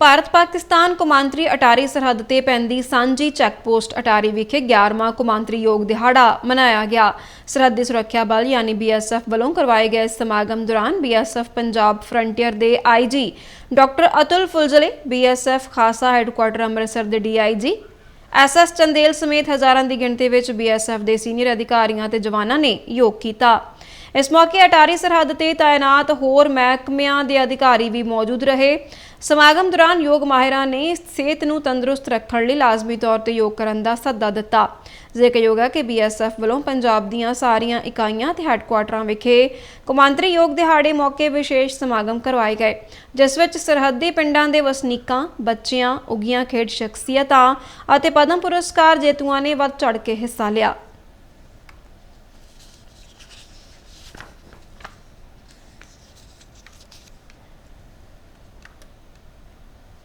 ਭਾਰਤ ਪਾਕਿਸਤਾਨ ਕੌਮਾਂਤਰੀ ਅਟਾਰੀ ਸਰਹੱਦ ਤੇ ਪੈਂਦੀ ਸਾਂਝੀ ਚੈੱਕ ਪੋਸਟ ਅਟਾਰੀ ਵਿਖੇ 11ਵਾਂ ਕੌਮਾਂਤਰੀ ਯੋਗ ਦਿਹਾੜਾ ਮਨਾਇਆ ਗਿਆ। ਸਰਹੱਦੀ ਸੁਰੱਖਿਆ ਬਲ ਯਾਨੀ ਬੀਐਸਐਫ ਵੱਲੋਂ ਕਰਵਾਏ ਗਏ ਇਸ ਸਮਾਗਮ ਦੌਰਾਨ ਬੀਐਸਐਫ ਪੰਜਾਬ ਫਰੰਟੀਅਰ ਦੇ IG doctor Atul Fulzele BSF Khasa headquarter Amritsar ਦੇ ਡੀਆਈਜੀ ਐਸਐਸ ਚੰਦੇਲ ਸਮੇਤ ਹਜ਼ਾਰਾਂ ਦੀ ਗਿਣਤੀ ਵਿੱਚ ਬੀਐਸਐਫ ਦੇ ਸੀਨੀਅਰ ਅਧਿਕਾਰੀਆਂ ਤੇ ਜਵਾਨਾਂ ਨੇ ਯੋਗ ਕੀਤਾ। ਇਸ ਮੌਕੇ ਅਟਾਰੀ ਸਰਹੱਦ ਤੇ ਤਾਇਨਾਤ ਹੋਰ ਮਹਿਕਮਿਆਂ ਦੇ ਅਧਿਕਾਰੀ ਵੀ ਮੌਜੂਦ ਰਹੇ। ਸਮਾਗਮ ਦੌਰਾਨ ਯੋਗ ਮਾਹਿਰਾਂ ਨੇ ਸਿਹਤ ਨੂੰ ਤੰਦਰੁਸਤ ਰੱਖਣ ਲਈ ਲਾਜ਼ਮੀ ਤੌਰ ਤੇ ਯੋਗ ਕਰਨ ਦਾ ਸੱਦਾ ਦਿੱਤਾ। ਜ਼ਿਕਰਯੋਗ ਹੈ ਕਿ ਬੀਐਸਐਫ ਵੱਲੋਂ ਪੰਜਾਬ ਦੀਆਂ ਸਾਰੀਆਂ ਇਕਾਈਆਂ ਤੇ ਹੈੱਡਕੁਆਟਰਾਂ ਵਿਖੇ ਕੌਮਾਂਤਰੀ ਯੋਗ ਦਿਹਾੜੇ ਮੌਕੇ ਵਿਸ਼ੇਸ਼ ਸਮਾਗਮ ਕਰਵਾਏ ਗਏ, ਜਿਸ ਵਿੱਚ ਸਰਹੱਦੀ ਪਿੰਡਾਂ ਦੇ ਵਸਨੀਕਾਂ, ਬੱਚਿਆਂ ਉਗੀਆਂ ਖੇਡ ਸ਼ਖਸੀਅਤਾਂ ਅਤੇ ਪਦਮ ਪੁਰਸਕਾਰ ਜੇਤੂਆਂ ਨੇ ਵੱਧ ਚੜ੍ਹ ਕੇ ਹਿੱਸਾ ਲਿਆ।